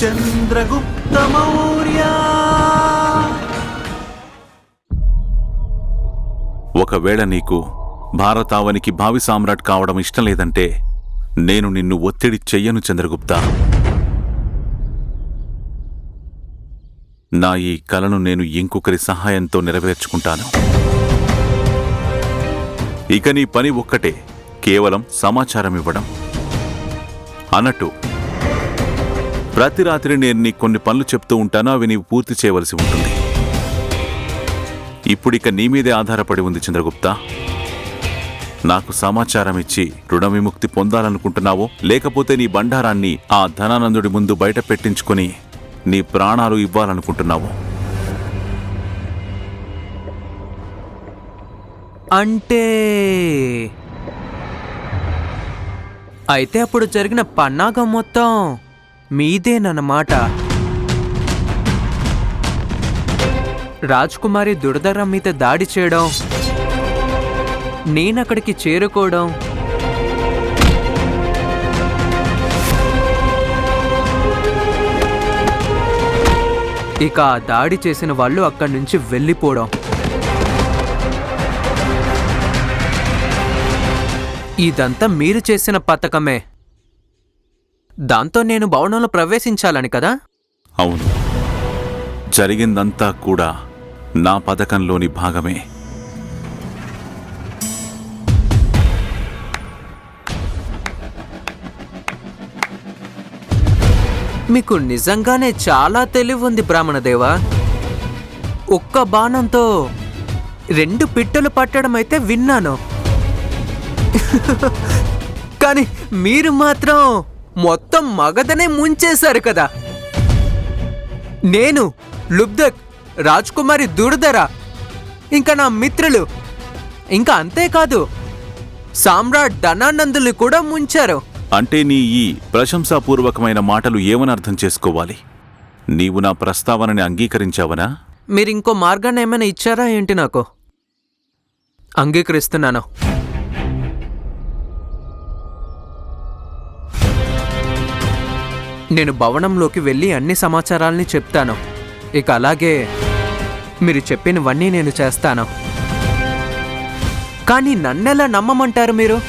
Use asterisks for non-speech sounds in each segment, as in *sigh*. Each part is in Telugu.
చంద్రగుప్త మౌర్య. ఒకవేళ నీకు భారతావనికి భావి సామ్రాట్ కావడం ఇష్టం లేదంటే నేను నిన్ను ఒత్తిడి చెయ్యను చంద్రగుప్త. నా ఈ కలను నేను ఇంకొకరి సహాయంతో నెరవేర్చుకుంటాను. ఇక నీ పని ఒక్కటే కేవలం సమాచారం ఇవ్వడం అన్నట్టు ప్రతి రాత్రి నేను నీకు కొన్ని పనులు చెప్తూ ఉంటాను అవి నీవు పూర్తి చేయవలసి ఉంటుంది. ఇప్పుడిక నీ మీదే ఆధారపడి ఉంది చంద్రగుప్త. నాకు సమాచారం ఇచ్చి రుణ విముక్తి పొందాలనుకుంటున్నావో లేకపోతే నీ బండారాన్ని ఆ ధనానందుడి ముందు బయట పెట్టించుకొని నీ ప్రాణాలు ఇవ్వాలనుకుంటున్నావో. అంటే అయితే అప్పుడు జరిగిన పన్నాగం మొత్తం మీదేనన్నమాట. రాజ్కుమారి దుర్ధరం మీద దాడి చేయడం నేనక్కడికి చేరుకోవడం. ఇక ఆ దాడి చేసిన వాళ్ళు అక్కడి నుంచి వెళ్ళిపోవడం. ఇదంతా మీరు చేసిన పథకమే. దాంతో నేను భవనంలో ప్రవేశించాలని కదా? అవును. జరిగిందంతా కూడా నా పథకంలోని భాగమే. మీకు నిజంగానే చాలా తెలివి ఉంది బ్రాహ్మణదేవా. ఒక్క బాణంతో రెండు పిట్టలు పట్టడం అయితే విన్నాను. కానీ మీరు మాత్రం మొత్తం మగధనే ముంచేశారు కదా. నేను లుబ్ధక్ రాజ్కుమారి దుర్ధర ఇంకా నా మిత్రులు ఇంకా అంతేకాదు సామ్రాట్ ధనానందుల్ని కూడా ముంచారు. అంటే నీ ఈ ప్రశంసాపూర్వకమైన మాటలు ఏమని అర్థం చేసుకోవాలి? నీవు నా ప్రస్తావనని అంగీకరించావనా? మీరు ఇంకో మార్గాన్ని ఏమైనా ఇచ్చారా ఏంటి నాకు? అంగీకరిస్తున్నాను. నేను భవనంలోకి వెళ్ళి అన్ని సమాచారాల్ని చెప్తాను. ఇక అలాగే మీరు చెప్పినవన్నీ నేను చేస్తాను. కానీ నన్నెలా నమ్మమంటారు మీరు?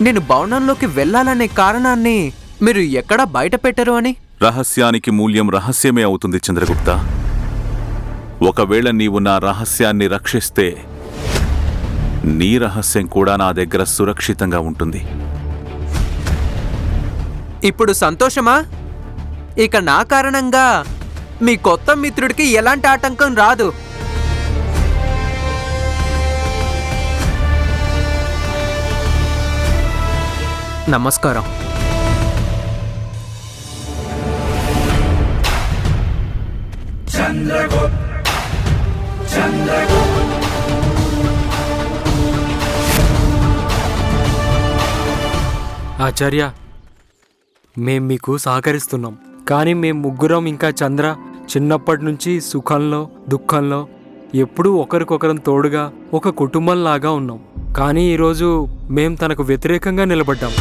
నేను భవనంలోకి వెళ్ళాలనే కారణాన్ని మీరు ఎక్కడా బయట పెట్టరు అని? రహస్యానికి మూల్యం రహస్యమే అవుతుంది చంద్రగుప్త. ఒకవేళ నీవు నా రహస్యాన్ని రక్షిస్తే నీ రహస్యం కూడా నా దగ్గర సురక్షితంగా ఉంటుంది. ఇప్పుడు సంతోషమా? ఇక నా కారణంగా మీ కొత్త మిత్రుడికి ఎలాంటి ఆటంకం రాదు. నమస్కారం. ఆచార్య మేం మీకు సహకరిస్తున్నాం. కానీ మేం ముగ్గురం ఇంకా చంద్ర చిన్నప్పటి నుంచి సుఖంలో దుఃఖంలో ఎప్పుడూ ఒకరికొకరం తోడుగా ఒక కుటుంబంలాగా ఉన్నాం. కానీ ఈరోజు మేం తనకు వ్యతిరేకంగా నిలబడ్డాం.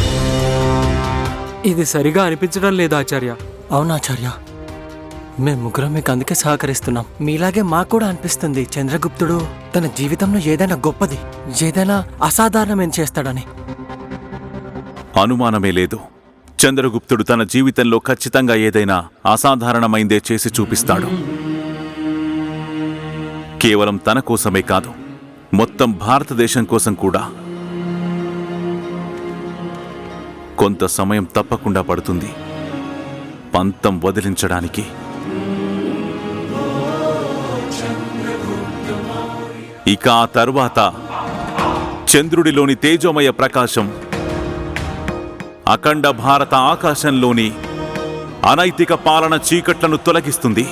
ఇది సరిగా అనిపించడం లేదు ఆచార్య. అవునాచార్య మేము ముగ్గురం మీకు అందుకే సహకరిస్తున్నాం. మీలాగే మాకు కూడా అనిపిస్తుంది చంద్రగుప్తుడు తన జీవితంలో ఏదైనా గొప్పది ఏదైనా అసాధారణమైన చేస్తాడని. అనుమానమే లేదు. చంద్రగుప్తుడు తన జీవితంలో ఖచ్చితంగా ఏదైనా అసాధారణమైందే చేసి చూపిస్తాడు. కేవలం తన కోసమే కాదు మొత్తం భారతదేశం కోసం కూడా. కొంత సమయం తప్పకుండా పడుతుంది. పంతం వదిలించడానికి. ఇక ఆ తరువాత చంద్రుడిలోని తేజోమయ ప్రకాశం అఖండ భారత ఆకాశంలోని అనైతిక పాలన చీకట్లను తొలగిస్తుంది.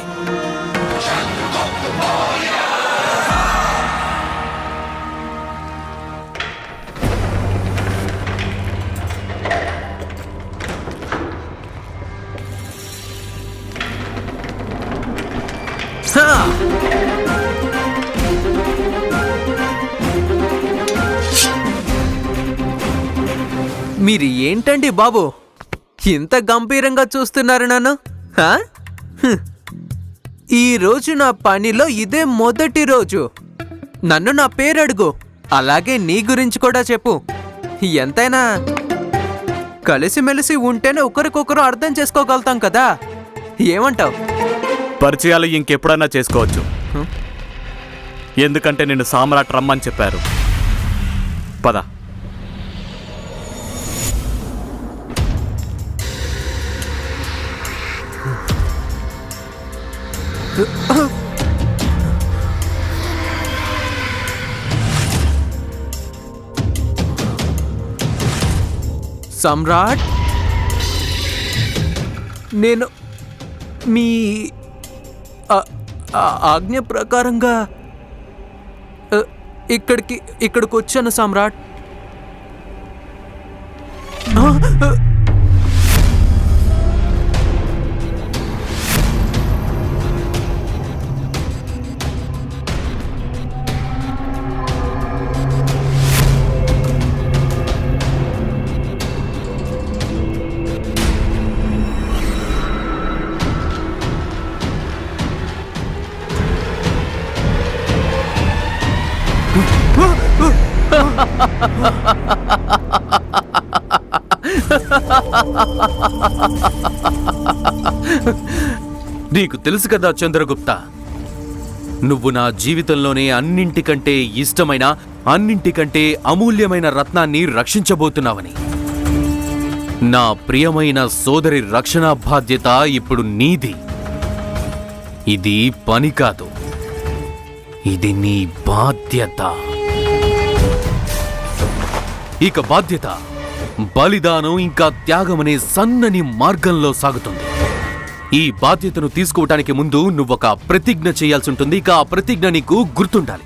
ఏంటండి బాబు? ఇంత గంభీరంగా చూస్తున్నారు నన్ను హా? హ్మ్. ఈ రోజు నా పనిలో ఇదే మొదటి రోజు. నన్ను నా పేరు అడుగు అలాగే నీ గురించి కూడా చెప్పు. ఎంతైనా కలిసిమెలిసి ఉంటేనే ఒకరికొకరు అర్థం చేసుకోగలుగుతాం కదా? ఏమంటావు? పరిచయాలు ఇంకెప్పుడైనా చేసుకోవచ్చు. ఎందుకంటే నిన్ను సామ్రాట్ రమ్మని చెప్పారు. పద. సమ్రాట్ నేను మీ ఆజ్ఞ ప్రకారంగా ఇక్కడికి ఇక్కడికి వచ్చాను సమ్రాట్. నీకు తెలుసు కదా చంద్రగుప్త నువ్వు నా జీవితంలోనే అన్నింటికంటే ఇష్టమైన అన్నింటికంటే అమూల్యమైన రత్నాన్ని రక్షించబోతున్నావని. నా ప్రియమైన సోదరి రక్షణ బాధ్యత ఇప్పుడు నీది. ఇది పని కాదు. ఇది నీ బాధ్యత. ఇక బాధ్యత బలిదానం ఇంకా త్యాగమనే సన్నని మార్గంలో సాగుతుంది. ఈ బాధ్యతను తీసుకోవటానికి ముందు నువ్వొక ప్రతిజ్ఞ చేయాల్సి ఉంటుంది ఇక ఆ ప్రతిజ్ఞ నీకు గుర్తుండాలి.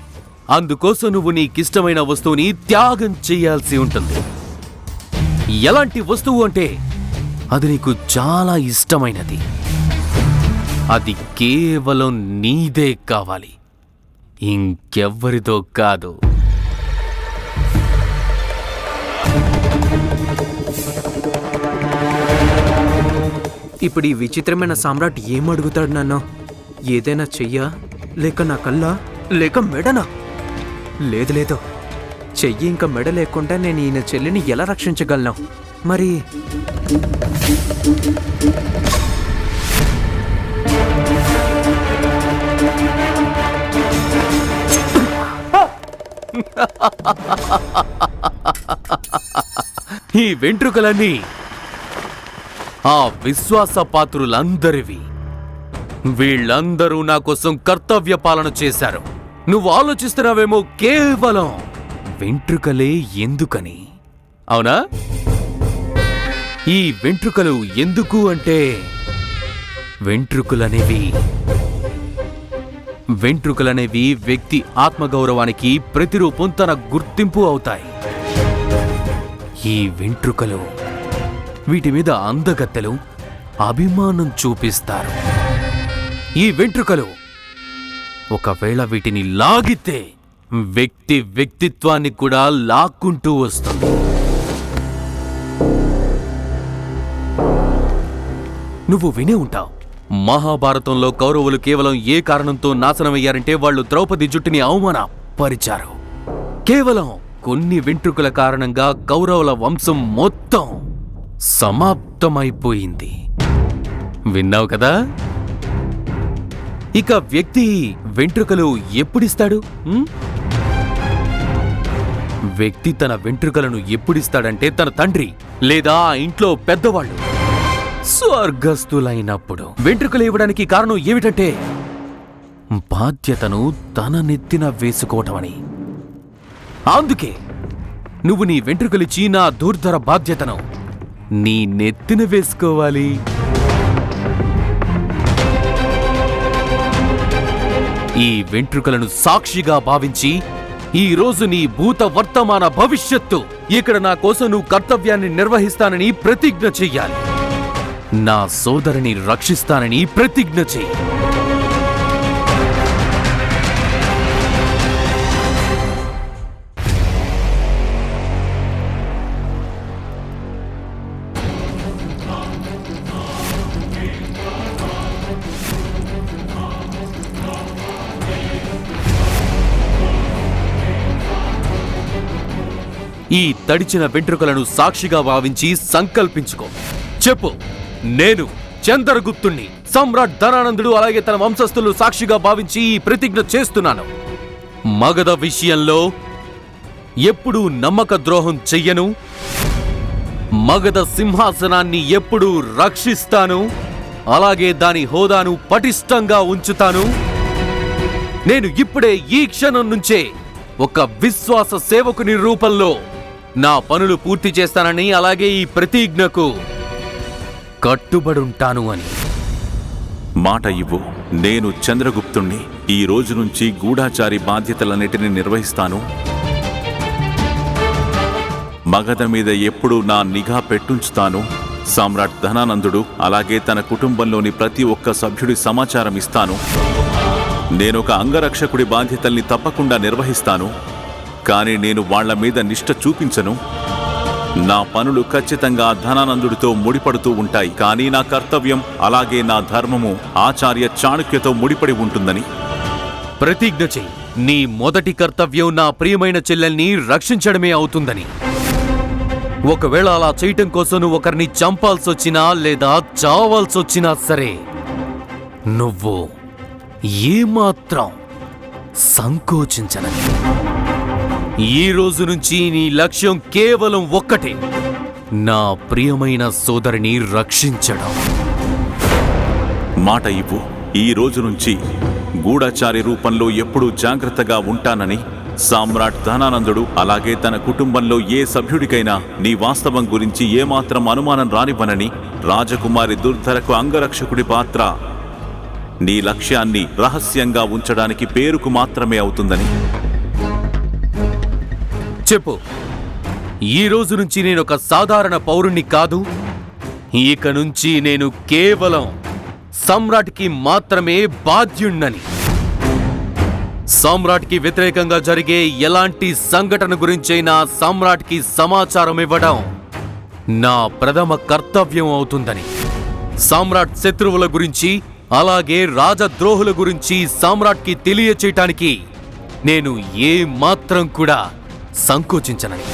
అందుకోసం నువ్వు నీకిష్టమైన వస్తువుని త్యాగం చేయాల్సి ఉంటుంది. ఎలాంటి వస్తువు అంటే అది నీకు చాలా ఇష్టమైనది. అది కేవలం నీదే కావాలి. ఇంకెవ్వరిదో కాదు. ఇప్పుడు ఈ విచిత్రమైన సామ్రాట్ ఏం అడుగుతాడు నన్ను? ఏదైనా చెయ్యా? లేక నా కల్లా లేక మెడనా? లేదు లేదు. చెయ్యి ఇంకా మెడ లేకుండా నేను ఈయన చెల్లిని ఎలా రక్షించగలను? మరి ఈ వెంట్రుకలన్నీ ఆ విశ్వాస పాత్రులందరివి వీళ్ళందరూ నా కోసం కర్తవ్య పాలన చేశారు. నువ్వు ఆలోచిస్తున్నావేమో కేవలం వెంట్రుకలే ఎందుకని? అవునా? ఈ వెంట్రుకలు ఎందుకు అంటే వెంట్రుకలనేవి వెంట్రుకలనేవి వ్యక్తి ఆత్మగౌరవానికి ప్రతిరూపం తన గుర్తింపు అవుతాయి. ఈ వెంట్రుకలు వీటి మీద అందగత్తెలు అభిమానం చూపిస్తారు. ఈ వెంట్రుకలు ఒకవేళ వీటిని లాగితే వ్యక్తి వ్యక్తిత్వాన్ని కూడా లాక్కుంటూ వస్తుంది. నువ్వు వినే ఉంటావు. మహాభారతంలో కౌరవులు కేవలం ఏ కారణంతో నాశనమయ్యారంటే వాళ్ళు ద్రౌపది జుట్టుని అవమానపరిచారు. కేవలం కొన్ని వెంట్రుకల కారణంగా కౌరవుల వంశం మొత్తం సమాప్తమైపోయింది. విన్నావు కదా? ఇక వ్యక్తి వెంట్రుకలు ఎప్పుడిస్తాడు? వ్యక్తి తన వెంట్రుకలను ఎప్పుడిస్తాడంటే తన తండ్రి లేదా ఆ ఇంట్లో పెద్దవాళ్ళు స్వర్గస్థులైనప్పుడు. వెంట్రుకలు ఇవ్వడానికి కారణం ఏమిటంటే బాధ్యతను తన నెత్తిన వేసుకోవటమని అందుకే నువ్వు నీ వెంట్రుకలిచ్చి నా దూర్ధర బాధ్యతను నీ నెత్తిన వేసుకోవాలి. ఈ వెంట్రుకలను సాక్షిగా భావించి ఈ రోజు నీ భూత వర్తమాన భవిష్యత్తు. ఇక్కడ నా కోసం నువ్వు కర్తవ్యాన్ని నిర్వహిస్తానని ప్రతిజ్ఞ చెయ్యాలి. నా సోదరిని రక్షిస్తానని ప్రతిజ్ఞ చెయ్యి. ఈ తడిచిన వెంట్రుకలను సాక్షిగా భావించి సంకల్పించుకో. చెప్పు నేను చంద్రగుప్తుణ్ణి సమ్రాట్ ధనానందుడు అలాగే తన వంశస్థులు సాక్షిగా భావించి ఈ ప్రతిజ్ఞ చేస్తున్నాను. మగధ విషయంలో ఎప్పుడూ నమ్మక ద్రోహం చెయ్యను. మగధ సింహాసనాన్ని ఎప్పుడూ రక్షిస్తాను. అలాగే దాని హోదాను పటిష్టంగా ఉంచుతాను. నేను ఇప్పుడే ఈ క్షణం నుంచే ఒక విశ్వాస సేవకుని రూపంలో నా పనులు పూర్తి చేస్తానని అలాగే ఈ ప్రతిజ్ఞకు కట్టుబడుంటాను అని. మాట ఇవ్వు. నేను చంద్రగుప్తుణ్ణి ఈ రోజు నుంచి గూఢాచారి బాధ్యతలన్నిటిని నిర్వహిస్తాను. మగధ మీద ఎప్పుడూ నా నిఘా పెట్టుంచుతాను. సామ్రాట్ ధనానందుడు అలాగే తన కుటుంబంలోని ప్రతి ఒక్క సభ్యుడి సమాచారం ఇస్తాను నేనొక అంగరక్షకుడి బాధ్యతల్ని తప్పకుండా నిర్వహిస్తాను. కానీ నేను వాళ్ళ మీద నిష్ట చూపించను. నా పనులు ఖచ్చితంగా ధనానందుడితో ముడిపడుతూ ఉంటాయి. కానీ నా కర్తవ్యం అలాగే నా ధర్మము ఆచార్య చాణుక్యతో ముడిపడి ఉంటుందని. ప్రతిజ్ఞ చెయ్యి. నీ మొదటి కర్తవ్యం నా ప్రియమైన చెల్లెల్ని రక్షించడమే అవుతుందని. ఒకవేళ అలా చేయటం కోసం నువ్వు ఒకరిని చంపాల్సొచ్చినా లేదా చావాల్సొచ్చినా సరే నువ్వు ఏమాత్రం సంకోచించనని. ఈ రోజు నుంచి నీ లక్ష్యం కేవలం ఒక్కటే. నా ప్రియమైన సోదరిని రక్షించడం. మాట ఇవ్వు. ఈ రోజు నుంచి గూఢచారి రూపంలో ఎప్పుడూ జాగ్రత్తగా ఉంటానని సామ్రాట్ ధనానందుడు అలాగే తన కుటుంబంలో ఏ సభ్యుడికైనా నీ వాస్తవం గురించి ఏమాత్రం అనుమానం రానివ్వనని రాజకుమారి దుర్ధరకు అంగరక్షకుడి పాత్ర. నీ లక్ష్యాన్ని రహస్యంగా ఉంచడానికి పేరుకు మాత్రమే అవుతుందని చెప్పు. ఈ రోజు నుంచి నేను ఒక సాధారణ పౌరుణ్ణి కాదు. ఇక నుంచి నేను కేవలం సమ్రాట్కి మాత్రమే బాధ్యుణ్ణని. సమ్రాట్కి వ్యతిరేకంగా జరిగే ఎలాంటి సంఘటన గురించైనా సమ్రాట్కి సమాచారం ఇవ్వడం నా ప్రథమ కర్తవ్యం అవుతుందని. సామ్రాట్ శత్రువుల గురించి అలాగే రాజద్రోహుల గురించి సమ్రాట్కి తెలియచేయటానికి నేను ఏ మాత్రం కూడా సంకోచించనని.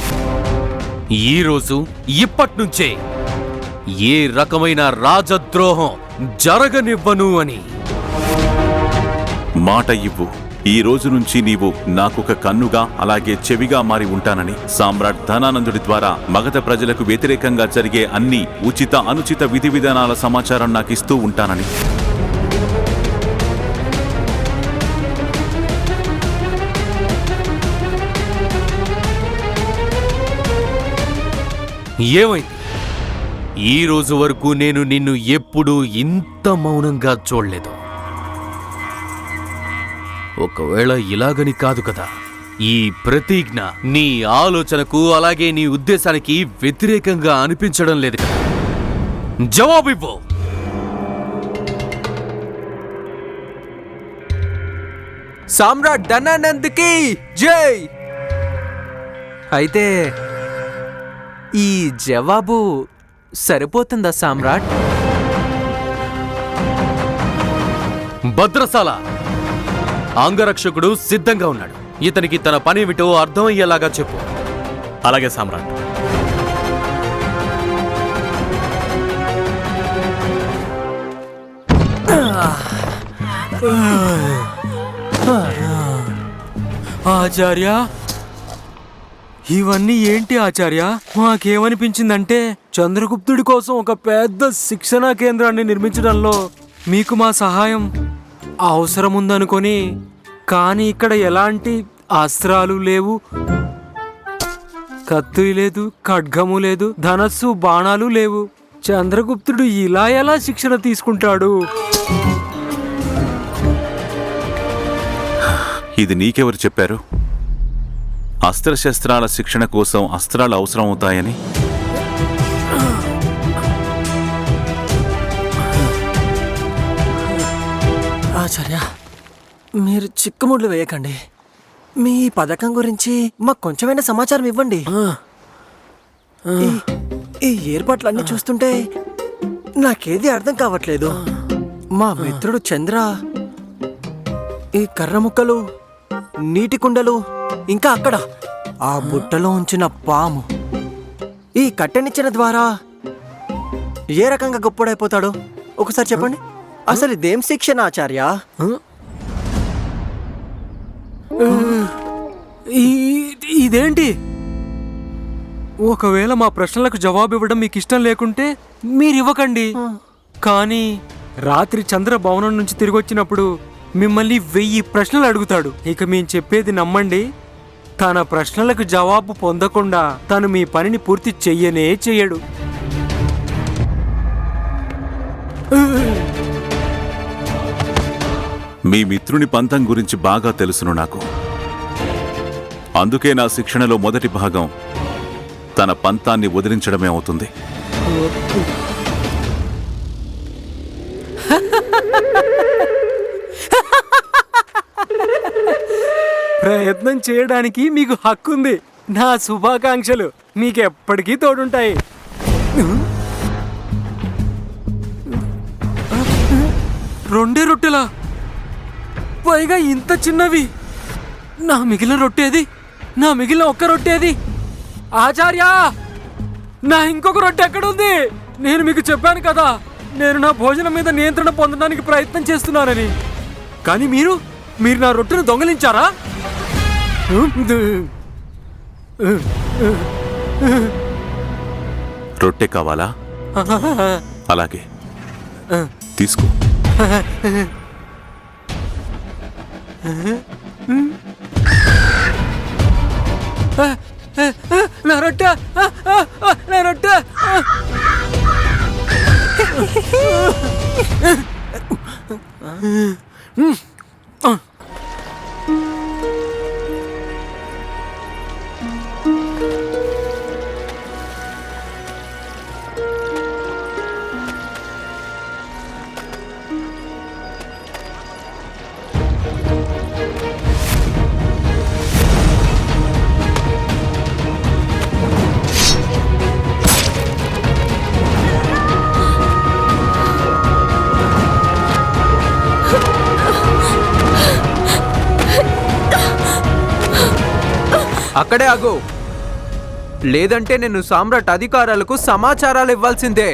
ఈరోజు ఇప్పట్నుంచే ఏ రకమైన రాజద్రోహం జరగనివ్వను అని. మాట ఇవ్వు. ఈ రోజు నుంచి నీవు నాకొక కన్నుగా అలాగే చెవిగా మారి ఉంటానని సామ్రాట్ ధనానందుడి ద్వారా మగధ ప్రజలకు వ్యతిరేకంగా జరిగే అన్ని ఉచిత అనుచిత విధి విధానాల సమాచారం నాకు ఇస్తూ ఉంటానని. ఏమైంది? ఈ రోజు వరకు నేను నిన్ను ఎప్పుడూ ఇంత మౌనంగా చూడలేదు. ఒకవేళ ఇలాగని కాదు కదా ఈ ప్రతిజ్ఞ నీ ఆలోచనకు అలాగే నీ ఉద్దేశానికి వ్యతిరేకంగా అనిపించడం లేదు కదా. జవాబివ్వు సామ్రాట్ ధనానంద్కి జై! అయితే ఈ జవాబు సరిపోతుందా సామ్రాట్? భద్రసాల. అంగరక్షకుడు సిద్ధంగా ఉన్నాడు. ఇతనికి తన పనేమిటో అర్థమయ్యేలాగా చెప్పు. అలాగే సామ్రాట్. ఆచార్య ఇవన్నీ ఏంటి ఆచార్య? మాకేమనిపించిందంటే చంద్రగుప్తుడి కోసం ఒక పెద్ద శిక్షణా కేంద్రాన్ని నిర్మించడంలో మీకు మా సహాయం అవసరముందనుకొని కానీ ఇక్కడ ఎలాంటి అస్త్రాలు లేవు. కత్తి లేదు ఖడ్గము లేదు ధనస్సు బాణాలు లేవు. చంద్రగుప్తుడు ఇలా ఎలా శిక్షణ తీసుకుంటాడు? ఇది నీకెవరు చెప్పారు? అస్త్రశస్త్రాల శిక్షణ కోసం అస్త్రాలు అవసరం అవుతాయని ఆచార్య మీరు చిక్కుముళ్ళు వేయకండి. మీ పథకం గురించి మాకు కొంచెమైనా సమాచారం ఇవ్వండి. ఈ- ఈ ఏర్పాట్లన్నీ చూస్తుంటే నాకేది అర్థం కావట్లేదు. మా మిత్రుడు చంద్ర ఈ కర్ర ముక్కలు నీటి కుండలు ఇంకా అక్కడ. ఆ బుట్టలో ఉంచిన పాము. ఈ కట్టెనిచ్చిన ద్వారా ఏ రకంగా గొప్పడైపోతాడు? ఒకసారి చెప్పండి. అసలు ఇదేం శిక్షణ ఆచార్య ఈ- ఇదేంటి? ఒకవేళ మా ప్రశ్నలకు జవాబు ఇవ్వడం మీకు ఇష్టం లేకుంటే మీరు ఇవ్వకండి కానీ రాత్రి చంద్ర భవనం నుంచి తిరిగి వచ్చినప్పుడు మిమ్మల్ని వెయ్యి ప్రశ్నలు అడుగుతాడు. ఇక మేము చెప్పేది నమ్మండి. తన ప్రశ్నలకు జవాబు పొందకుండా తను మీ పనిని పూర్తి చెయ్యనే చెయ్యడు. మీ మిత్రుని పంతం గురించి బాగా తెలుసును నాకు. అందుకే నా శిక్షణలో మొదటి భాగం తన పంతాన్ని వదిలించడమే అవుతుంది. ప్రయత్నం చేయడానికి మీకు హక్కుంది. నా శుభాకాంక్షలు మీకు ఎప్పటికీ తోడుంటాయి. రెండే రొట్టెలా? పైగా ఇంత చిన్నవి. నా మిగిలిన రొట్టేది నా మిగిలిన ఒక్క రొట్టేది ఆచార్య! నా ఇంకొక రొట్టె ఎక్కడుంది? నేను మీకు చెప్పాను కదా నేను నా భోజనం మీద నియంత్రణ పొందడానికి ప్రయత్నం చేస్తున్నానని. కానీ మీరు మీరు నా రొట్టెను దొంగలించారా? రొట్టె కావాలా? అలాగే. తీసుకో. నా రొట్టె. ఆ, ఆ, ఆ, నా రొట్టె. ఆ. *laughs* అక్కడే ఆగు. లేదంటే నేను సామ్రాట్ అధికారాలకు సమాచారాలు ఇవ్వాల్సిందే.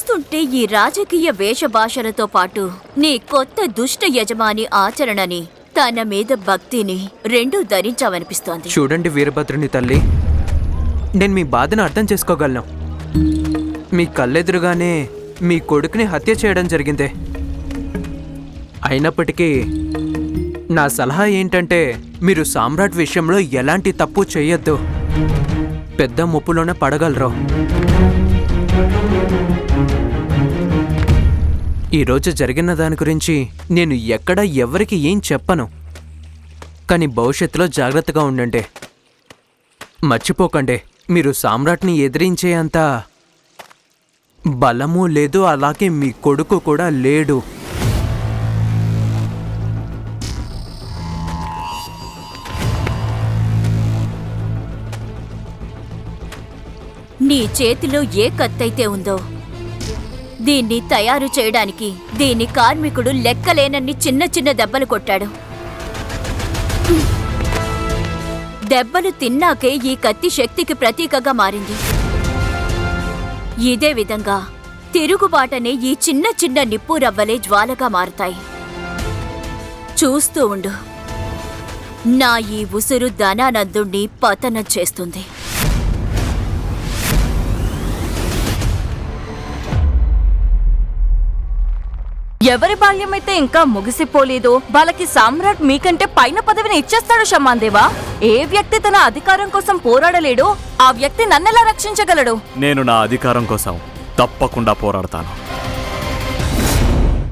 చూస్తుంటే ఈ రాజకీయ వేషభాషలతో పాటు నీ కొత్త దుష్ట యజమాని ఆచరణని తన మీద భక్తిని రెండూ ధరించావనిపిస్తోంది. చూడండి వీరభద్రుని తల్లి. నేను మీ బాధను అర్థం చేసుకోగలను. మీ కళ్ళెదురుగానే మీ కొడుకుని హత్య చేయడం జరిగింది. అయినప్పటికీ నా సలహా ఏంటంటే మీరు సామ్రాట్ విషయంలో ఎలాంటి తప్పు చేయొద్దు. పెద్ద ముప్పులోనే పడగలరు. ఈరోజు జరిగిన దాని గురించి నేను ఎక్కడ ఎవరికి ఏం చెప్పను. కానీ భవిష్యత్తులో జాగ్రత్తగా ఉండండి. మర్చిపోకండి మీరు సామ్రాట్ని ఎదిరించే అంత బలము లేదు అలాగే మీ కొడుకు కూడా లేడు. నీ చేతిలో ఏ కత్తైతే ఉందో దీన్ని తయారు చేయడానికి దీని కార్మికుడు లెక్కలేనన్ని చిన్న చిన్న దెబ్బలు కొట్టాడు. దెబ్బలు తిన్నాకే ఈ కత్తి శక్తికి ప్రతీకగా మారింది. ఇదే విధంగా తిరుగుబాటనే ఈ చిన్న చిన్న నిప్పు రవ్వలే జ్వాలగా మారుతాయి. చూస్తూ ఉండు. నా ఈ ఉసురు ధనానందుణ్ణి పతనం చేస్తుంది. ఎవరి బాల్యమైతే ఇంకా ముగిసిపోలేదో వాళ్ళకి సామ్రాట్ మీకంటే పైన పదవిని ఇచ్చేస్తాడు షమాందేవా ఏ వ్యక్తి తన అధికారం కోసం పోరాడలేడో ఆ వ్యక్తి నన్నెలా రక్షించగలడు? నేను నా అధికారం కోసం తప్పకుండా పోరాడతాను.